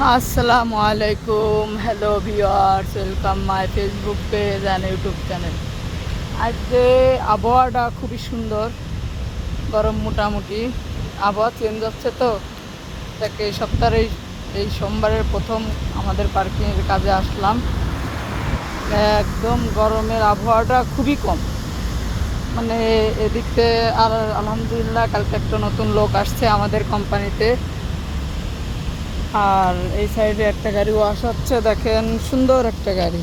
আসসালামু আলাইকুম hello viewers welcome my Facebook page and YouTube channel আজকে আবহাওয়াটা খুবই সুন্দর, গরম মোটামুটি, আবহাওয়া চেঞ্জ হচ্ছে তো, তাকে এই সপ্তাহের এই এই সোমবারের প্রথম আমাদের পার্কিংয়ের কাজে আসলাম। একদম গরমের আবহাওয়াটা খুবই কম। মানে এদিকতে আর আলহামদুলিল্লাহ, কালকে একটা নতুন লোক আসছে আমাদের কোম্পানিতে আর এই সাইডে একটা গাড়ি ওয়াশ হচ্ছে, দেখেন, সুন্দর একটা গাড়ি।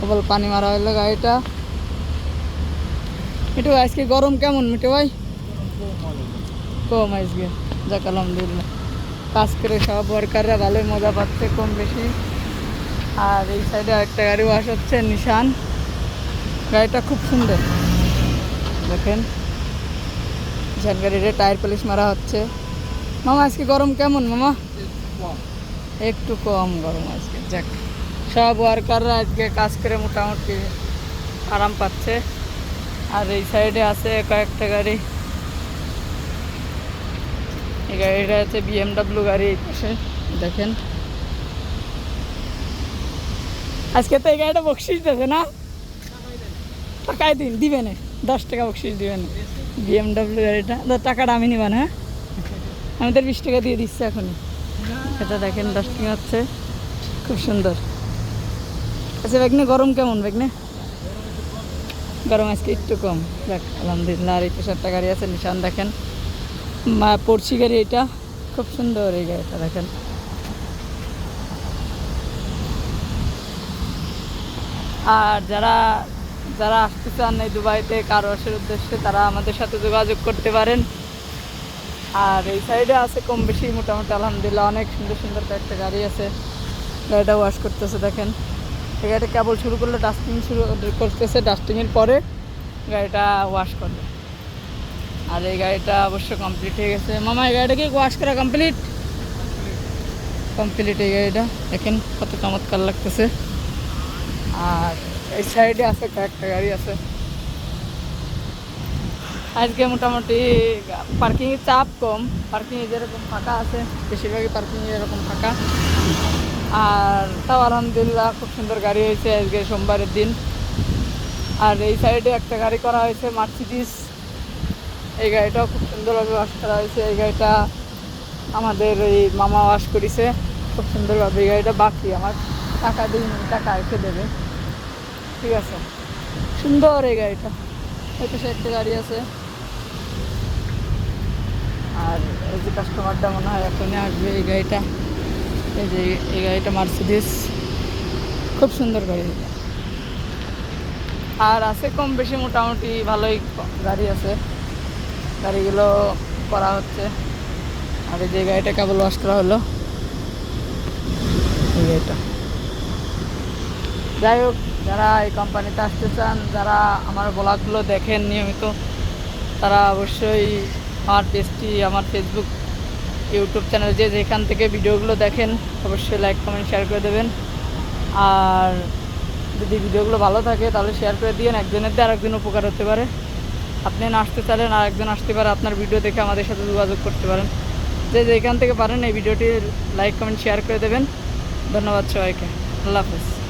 কেবল পানি মারা হইল গাড়িটা। মিটু আজকে গরম কেমন মিটু ভাই? কম আজকে, যাক, আলহামদুলিল্লাহ। কাজ করে সব ওয়ার্কাররা ভালোই মজা পাচ্ছে কম বেশি। আর এই সাইডে একটা গাড়ি ওয়াশ হচ্ছে, নিশান। গাড়িটা খুব সুন্দর। দেখেন, নিশান গাড়িটা টায়ার পলিশ মারা হচ্ছে। মামা, আজকে গরম কেমন, মামা? একটু কম গরম আজকে। যাক, সব ওয়ার্কাররা আজকে কাজ করে মোটামুটি আরাম পাচ্ছে। আর এই সাইডে আছে কয়েকটা গাড়ি। এই গাড়িটা আছে বিএমডাব্লিউ গাড়ি এই পাশে, দেখেন। আজকে তো এই গাড়িটা বকশিস দেবে না? টাকায় দিন দিবে না দশ টাকা বকশিস দিবেন বিএমডাব্লিউ গাড়িটা। তো টাকাটা আমি নিবা না হ্যাঁ? আমাদের বিশ টাকা দিয়ে দিচ্ছে এখনই। এটা দেখেন ডাস্টিং হচ্ছে। খুব সুন্দর। আচ্ছা বেগনে, গরম কেমন, বেগনে? গরম আজকে একটু কম। দেখ, আলহামদুলিল্লাহ, আর এই চারটা গাড়ি আছে, নিশান দেখেন। মা পড়ছি গাড়ি এটা। খুব সুন্দর এই গাড়িটা, দেখেন। আর যারা যারা আসতে চান এই দুবাইতে, কারও আসার উদ্দেশ্যে, তারা আমাদের সাথে যোগাযোগ করতে পারেন। আর এই সাইডে আছে কম বেশি মোটামুটি, আলহামদুলিল্লাহ অনেক সুন্দর সুন্দর কয়েকটা গাড়ি আছে। গাড়িটা ওয়াশ করতেছে, দেখেন। এই গাড়িটা কেবল শুরু করলে ডাস্টিং শুরু করতেছে ডাস্টিংয়ের পরে গাড়িটা ওয়াশ করবে। আর এই গাড়িটা অবশ্য কমপ্লিট হয়ে গেছে। মামা, এই গাড়িটা কি ওয়াশ করা কমপ্লিট কমপ্লিট এই গাড়িটা। দেখেন কত চমৎকার লাগতেছে। আর এই সাইডে আছে কয়েকটা গাড়ি আছে। আজকে মোটামুটি পার্কিংয়ের চাপ কম পার্কিংয়ে যেরকম ফাঁকা আছে, বেশিরভাগই পার্কিংয়ে এরকম ফাঁকা। আর তাও আলহামদুলিল্লাহ খুব সুন্দর গাড়ি হয়েছে আজকে সোমবারের দিন। আর এই সাইডে একটা গাড়ি করা হয়েছে মার্সিডিস এই গাড়িটাও খুব সুন্দরভাবে ওয়াশ করা হয়েছে। এই গাড়িটা আমাদের এই মামা ওয়াশ করেছে। খুব সুন্দরভাবে এই গাড়িটা বাকি, আমার টাকা দিই টাকা এসে দেবে। ঠিক আছে? সুন্দর এই গাড়িটা। এই পাশে একটা গাড়ি আছে। আর এই যে কাস্টমারটা মনে হয় এখনই আসবে এই গাড়িটা। এই যে এই গাড়িটা মার্সিডিস খুব সুন্দর গাড়ি। আর আছে কম বেশি মোটামুটি ভালোই গাড়ি আছে। গাড়িগুলো করা হচ্ছে। আর এই যে গাড়িটা কেবল ওয়াশ করা হলো। এই গাড়িটা। যাই হোক, যারা এই কোম্পানিতে আসতে চান, যারা আমার ব্লগগুলো দেখেন নিয়মিত তারা অবশ্যই আমার পেজটি, আমার ফেসবুক ইউটিউব চ্যানেল যে যেখান থেকে ভিডিওগুলো দেখেন, অবশ্যই লাইক কমেন্ট শেয়ার করে দেবেন। আর যদি ভিডিওগুলো ভালো থাকে, তাহলে শেয়ার করে দিন একজনের দিয়ে আরেকজন উপকার হতে পারে। আপনি না আসতে চাইলেন আর একজন আসতে পারে, আপনার ভিডিও দেখে আমাদের সাথে যোগাযোগ করতে পারেন। যে যেখান থেকে পারেন, এই ভিডিওটি লাইক কমেন্ট শেয়ার করে দেবেন। ধন্যবাদ সবাইকে। আল্লাহ হাফেজ।